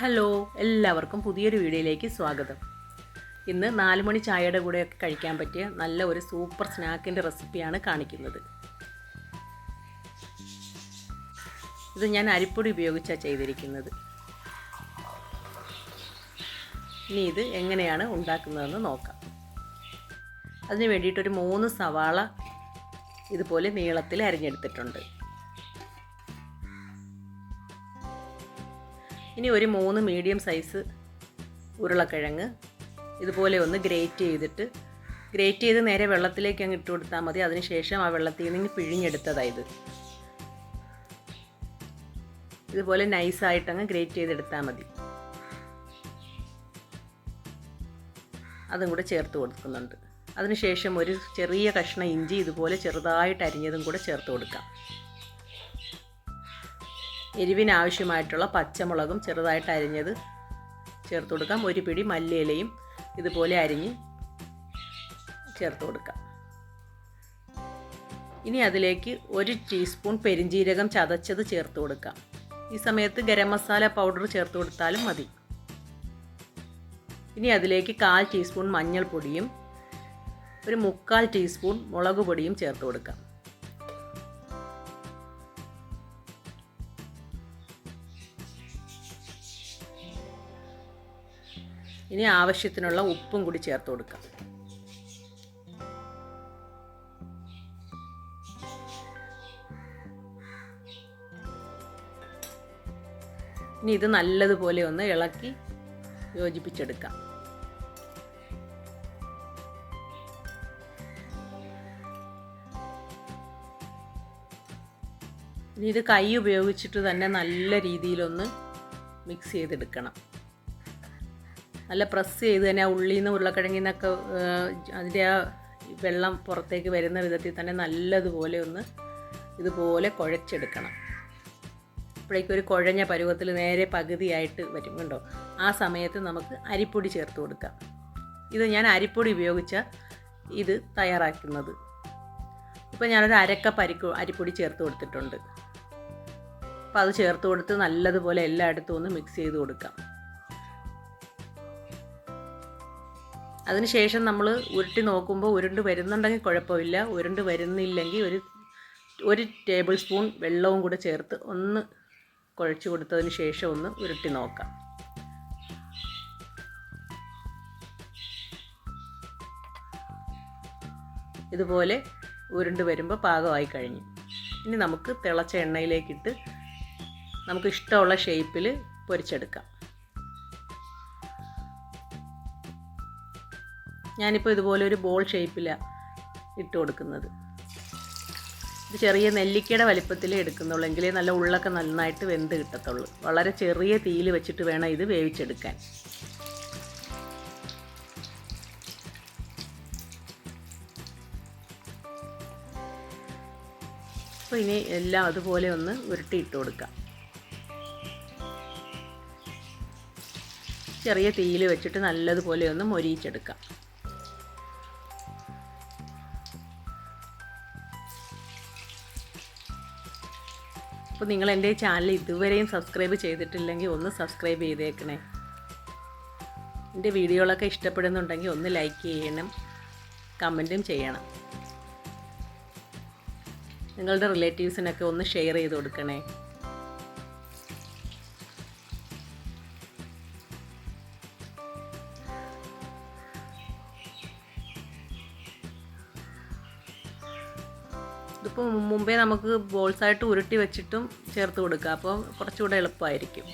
Hello എല്ലാവർക്കും പുതിയൊരു വീഡിയോയിലേക്ക് സ്വാഗതം. ഇന്ന് നാല് മണി ചായയുടെ കൂടെയൊക്കെ കഴിക്കാൻ പറ്റിയ നല്ല ഒരു സൂപ്പർ സ്നാക്കിന്റെ റെസിപ്പിയാണ് കാണിക്കുന്നത്. ഇത് ഞാൻ അരിപ്പൊടി ഉപയോഗിച്ചാണ് ചെയ്തിരിക്കുന്നത്. ഇനി ഇത് എങ്ങനെയാണ് ഉണ്ടാക്കുന്നതെന്ന് നോക്കാം. അതിന് വേണ്ടിയിട്ടൊരു മൂന്ന് സവാള ഇതുപോലെ നീളത്തിൽ അരിഞ്ഞെടുത്തിട്ടുണ്ട്. ഇനി ഒരു മൂന്ന് മീഡിയം സൈസ് ഉരുളക്കിഴങ്ങ് ഇതുപോലെ ഒന്ന് ഗ്രേറ്റ് ചെയ്തിട്ട് ഗ്രേറ്റ് ചെയ്ത് നേരെ വെള്ളത്തിലേക്ക് അങ്ങ് ഇട്ട് കൊടുത്താൽ മതി. അതിനുശേഷം ആ വെള്ളത്തിൽ നിന്ന് പിഴിഞ്ഞെടുത്തതായത് ഇതുപോലെ നൈസായിട്ട് അങ്ങ് ഗ്രേറ്റ് ചെയ്തെടുത്താൽ മതി. അതും കൂടെ ചേർത്ത് കൊടുക്കുന്നുണ്ട്. അതിനുശേഷം ഒരു ചെറിയ കഷ്ണം ഇഞ്ചി ഇതുപോലെ ചെറുതായിട്ട് അരിഞ്ഞതും കൂടെ ചേർത്ത് കൊടുക്കാം. എരിവിന് ആവശ്യമായിട്ടുള്ള പച്ചമുളകും ചെറുതായിട്ട് അരിഞ്ഞത് ചേർത്ത് കൊടുക്കാം. ഒരു പിടി മല്ലിയിലയും ഇതുപോലെ അരിഞ്ഞ് ചേർത്ത് കൊടുക്കാം. ഇനി അതിലേക്ക് ഒരു ടീസ്പൂൺ പെരിഞ്ജീരകം ചതച്ചത് ചേർത്ത് കൊടുക്കാം. ഈ സമയത്ത് ഗരം മസാല പൗഡർ ചേർത്ത് കൊടുത്താലും മതി. ഇനി അതിലേക്ക് കാൽ ടീസ്പൂൺ മഞ്ഞൾപ്പൊടിയും ഒരു മുക്കാൽ ടീസ്പൂൺ മുളക് പൊടിയും ചേർത്ത് കൊടുക്കാം. ഇനി ആവശ്യത്തിനുള്ള ഉപ്പും കൂടി ചേർത്ത് കൊടുക്കാം. ഇനി ഇത് നല്ലതുപോലെ ഒന്ന് ഇളക്കി യോജിപ്പിച്ചെടുക്കാം. ഇനി ഇത് കൈ ഉപയോഗിച്ചിട്ട് തന്നെ നല്ല രീതിയിലൊന്ന് മിക്സ് ചെയ്തെടുക്കണം. നല്ല പ്രസ് ചെയ്ത് തന്നെ ആ ഉള്ളിൽ നിന്ന് ഉരുളക്കിഴങ്ങിൽ നിന്നൊക്കെ അതിന്റെ ആ വെള്ളം പുറത്തേക്ക് വരുന്ന വിധത്തിൽ തന്നെ നല്ലതുപോലെ ഒന്ന് ഇതുപോലെ കുഴച്ചെടുക്കണം. അപ്പോഴേക്കും ഒരു കുഴഞ്ഞ പരുവത്തിൽ നേരെ പകുതിയായിട്ട് വരും കണ്ടോ? ആ സമയത്ത് നമുക്ക് അരിപ്പൊടി ചേർത്ത് കൊടുക്കാം. ഇത് ഞാൻ അരിപ്പൊടി ഉപയോഗിച്ച ഇത് തയ്യാറാക്കുന്നത്. ഇപ്പോൾ ഞാനൊരു അരക്കപ്പ് അരിക്കു അരിപ്പൊടി ചേർത്ത് കൊടുത്തിട്ടുണ്ട്. അപ്പോൾ അത് ചേർത്ത് കൊടുത്ത് നല്ലതുപോലെ എല്ലായിടത്തും ഒന്ന് മിക്സ് ചെയ്ത് കൊടുക്കാം. അതിനുശേഷം നമ്മൾ ഉരുട്ടി നോക്കുമ്പോൾ ഉരുണ്ട് വരുന്നുണ്ടെങ്കിൽ കുഴപ്പമില്ല ഉരുണ്ട് വരുന്നില്ലെങ്കിൽ ഒരു ഒരു ടേബിൾ സ്പൂൺ വെള്ളവും കൂടെ ചേർത്ത് ഒന്ന് കുഴച്ച് കൊടുത്തതിന് ശേഷം ഒന്ന് ഉരുട്ടി നോക്കാം. ഇതുപോലെ ഉരുണ്ട് വരുമ്പോൾ പാകമായി കഴിഞ്ഞു. ഇനി നമുക്ക് തിളച്ച എണ്ണയിലേക്കിട്ട് നമുക്ക് ഇഷ്ടമുള്ള ഷേപ്പിൽ പൊരിച്ചെടുക്കാം. ഞാനിപ്പോൾ ഇതുപോലെ ഒരു ബോൾ ഷേപ്പിലാണ് ഇട്ട് കൊടുക്കുന്നത്. ഇത് ചെറിയ നെല്ലിക്കയുടെ വലിപ്പത്തിൽ എടുക്കുന്നുള്ളൂ. എങ്കിലേ നല്ല ഉള്ളൊക്കെ നന്നായിട്ട് വെന്ത് കിട്ടത്തുള്ളൂ. വളരെ ചെറിയ തീയിൽ വെച്ചിട്ട് വേണം ഇത് വേവിച്ചെടുക്കാൻ. അപ്പോൾ ഇനി എല്ലാം അതുപോലെ ഒന്ന് ഉരുട്ടിയിട്ട് കൊടുക്കാം. ചെറിയ തീയിൽ വെച്ചിട്ട് നല്ലതുപോലെ ഒന്ന് മൊരിയിച്ചെടുക്കാം. അപ്പോൾ നിങ്ങൾ എന്റെ ചാനൽ ഇതുവരെയും സബ്സ്ക്രൈബ് ചെയ്തിട്ടില്ലെങ്കിൽ ഒന്ന് സബ്സ്ക്രൈബ് ചെയ്തേക്കണേ. എന്റെ വീഡിയോകളൊക്കെ ഇഷ്ടപ്പെടുന്നുണ്ടെങ്കിൽ ഒന്ന് ലൈക്ക് ചെയ്യണം കമന്റും ചെയ്യണം. നിങ്ങളുടെ റിലേറ്റീവ്സിനൊക്കെ ഒന്ന് ഷെയർ ചെയ്ത് കൊടുക്കണേ. ഇതിപ്പോൾ മുമ്പേ നമുക്ക് ബോൾസായിട്ട് ഉരുട്ടി വെച്ചിട്ടും ചേർത്ത് കൊടുക്കുക അപ്പോൾ കുറച്ചുകൂടെ എളുപ്പമായിരിക്കും.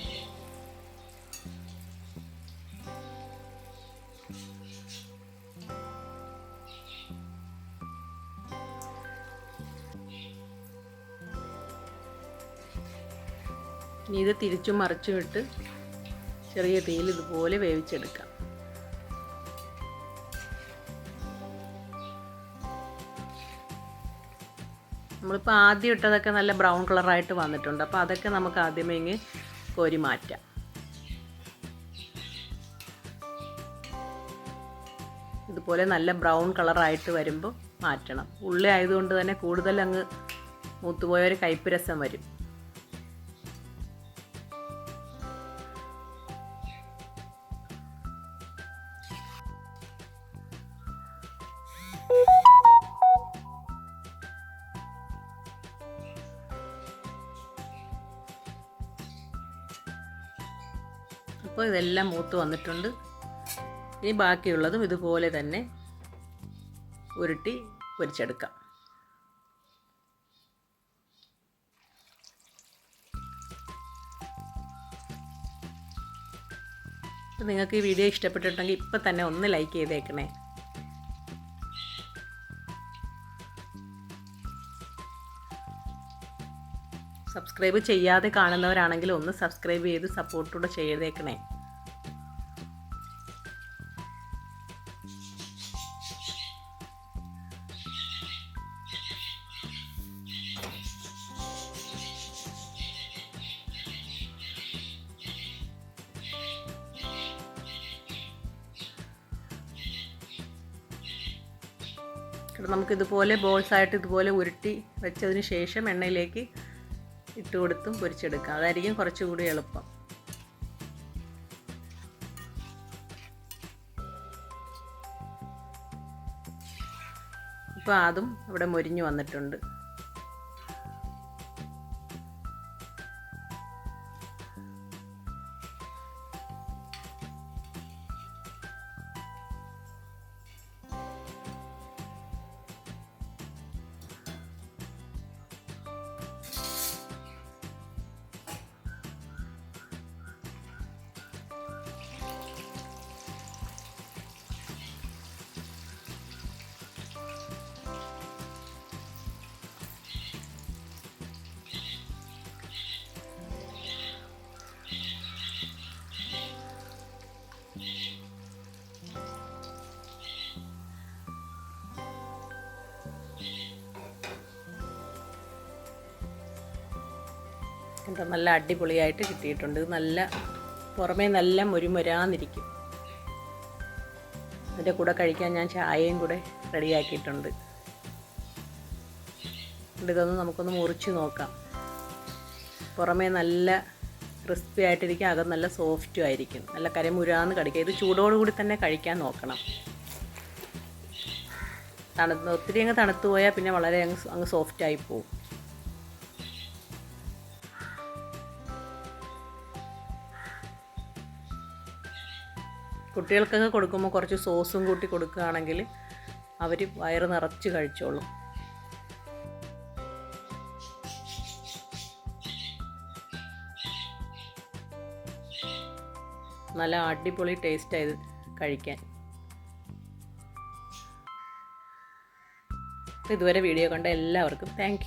ഇനി ഇത് തിരിച്ചും മറിച്ചും ഇട്ട് ചെറിയ തീയിൽ ഇതുപോലെ വേവിച്ചെടുക്കാം. നമ്മളിപ്പോൾ ആദ്യം ഇട്ടതൊക്കെ നല്ല ബ്രൗൺ കളറായിട്ട് വന്നിട്ടുണ്ട്. അപ്പോൾ അതൊക്കെ നമുക്ക് ആദ്യമേ ഇങ്ങ് കോരി മാറ്റാം. ഇതുപോലെ നല്ല ബ്രൗൺ കളറായിട്ട് വരുമ്പോൾ മാറ്റണം. ഉള്ളി ആയതുകൊണ്ട് തന്നെ കൂടുതൽ അങ്ങ് മൂത്തുപോയ ഒരു കയ്പ്പ് രസം വരും. അപ്പോൾ ഇതെല്ലാം മൂത്ത് വന്നിട്ടുണ്ട്. ഇനി ബാക്കിയുള്ളതും ഇതുപോലെ തന്നെ ഉരുട്ടി പൊരിച്ചെടുക്കാം. നിങ്ങൾക്ക് ഈ വീഡിയോ ഇഷ്ടപ്പെട്ടിട്ടുണ്ടെങ്കിൽ ഇപ്പം തന്നെ ഒന്ന് ലൈക്ക് ചെയ്തേക്കണേ. സബ്സ്ക്രൈബ് ചെയ്യാതെ കാണുന്നവരാണെങ്കിൽ ഒന്ന് സബ്സ്ക്രൈബ് ചെയ്ത് സപ്പോർട്ടൂടെ ചെയ്തേക്കണേ. നമുക്കിതുപോലെ ബോൾസായിട്ട് ഇതുപോലെ ഉരുട്ടി വെച്ചതിന് ശേഷം എണ്ണയിലേക്ക് ഇട്ട് കൊടുത്തും പൊരിച്ചെടുക്കാം. അതായിരിക്കും കുറച്ചുകൂടി എളുപ്പം. ഇപ്പം അതും ഇവിടെ മൊരിഞ്ഞു വന്നിട്ടുണ്ട്. എന്താ നല്ല അടിപൊളിയായിട്ട് കിട്ടിയിട്ടുണ്ട്. നല്ല പുറമേ നല്ല മുരിമുരാന്നിരിക്കും. അതിന്റെ കൂടെ കഴിക്കാൻ ഞാൻ ചായയും കൂടെ റെഡിയാക്കിയിട്ടുണ്ട്. ഇതൊന്ന് നമുക്കൊന്ന് മുറിച്ച് നോക്കാം. പുറമേ നല്ല ക്രിസ്പി ആയിട്ടിരിക്കും അകം നല്ല സോഫ്റ്റും ആയിരിക്കും. നല്ല കരമുരാന്ന് കടിക്കുക. ഇത് ചൂടോടുകൂടി തന്നെ കഴിക്കാൻ നോക്കണം. തണുത്ത് ഒത്തിരി അങ്ങ് തണുത്തു പോയാൽ പിന്നെ വളരെ അങ്ങ് അങ്ങ് സോഫ്റ്റായി പോകും കുട്ടികൾക്കൊക്കെ കൊടുക്കുമ്പോൾ കുറച്ച് സോസും കൂട്ടി കൊടുക്കുകയാണെങ്കിൽ അവർ വയറ് നിറച്ച് കഴിച്ചോളും. നല്ല അടിപൊളി ടേസ്റ്റ് ടേസ്റ്റായത് കഴിക്കാൻ. ഇതുവരെ വീഡിയോ കണ്ട എല്ലാവർക്കും താങ്ക്